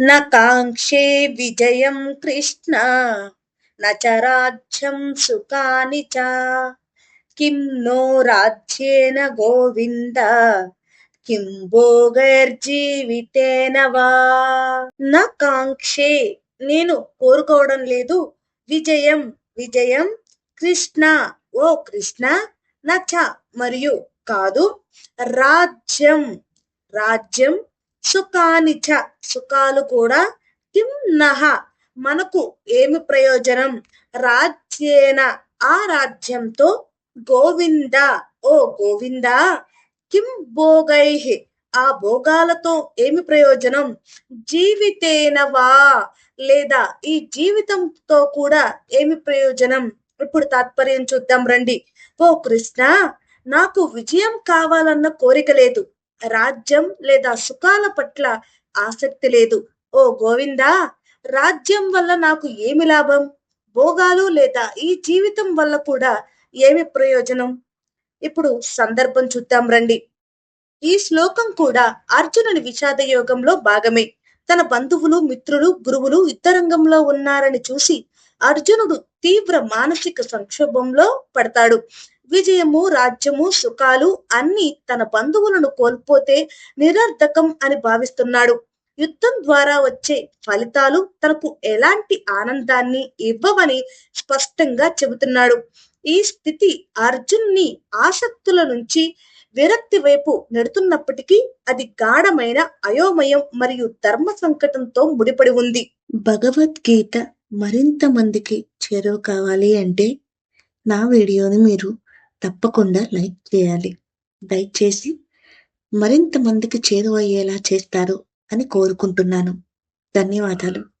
न काङ्क्षे विजयं कृष्ण न च राज्यं सुखानि च किं नो राज्येन गोविन्द కిం భోగైర్జీవితేన వా నా కాంక్షే నేను కోరుకోవడం లేదు విజయం విజయం కృష్ణ ఓ కృష్ణ నచ మరియు కాదు రాజ్యం రాజ్యం సుఖానిచ సుఖాలు కూడా కిం నహ మనకు ఏమి ప్రయోజనం? రాజ్యేన ఆ రాజ్యంతో గోవింద ఓ గోవింద కిం భోగై? ఆ భోగాలతో ఏమి ప్రయోజనం? జీవితేనవా లేదా ఈ జీవితంతో కూడా ఏమి ప్రయోజనం? ఇప్పుడు తాత్పర్యం చూద్దాం రండి. ఓ కృష్ణ నాకు విజయం కావాలన్న కోరిక లేదు. రాజ్యం లేదా సుఖాల పట్ల ఆసక్తి లేదు. ఓ గోవిందా! రాజ్యం వల్ల నాకు ఏమి లాభం? భోగాలు లేదా ఈ జీవితం వల్ల కూడా ఏమి ప్రయోజనం? ఇప్పుడు సందర్భం చూద్దాం రండి. ఈ శ్లోకం కూడా అర్జునుని విషాద యోగంలో భాగమే. తన బంధువులు మిత్రులు గురువులు యుద్ధరంగంలో ఉన్నారని చూసి అర్జునుడు తీవ్ర మానసిక సంక్షోభంలో పడతాడు. విజయము రాజ్యము సుఖాలు అన్ని తన బంధువులను కోల్పోతే నిరర్ధకం అని భావిస్తున్నాడు. యుద్ధం ద్వారా వచ్చే ఫలితాలు తనకు ఎలాంటి ఆనందాన్ని ఇవ్వవని స్పష్టంగా చెబుతున్నాడు. ఈ స్థితి అర్జున్ని ఆసక్తుల నుంచి విరక్తి వైపు నెడుతున్నప్పటికీ అది గాఢమైన అయోమయం మరియు ధర్మ సంకటంతో ముడిపడి ఉంది. భగవద్గీత మరింత మందికి చేరువ కావాలి అంటే నా వీడియోని మీరు తప్పకుండా లైక్ చేయాలి. దయచేసి మరింత మందికి చేరువయ్యేలా చేస్తారు అని కోరుకుంటున్నాను. ధన్యవాదాలు.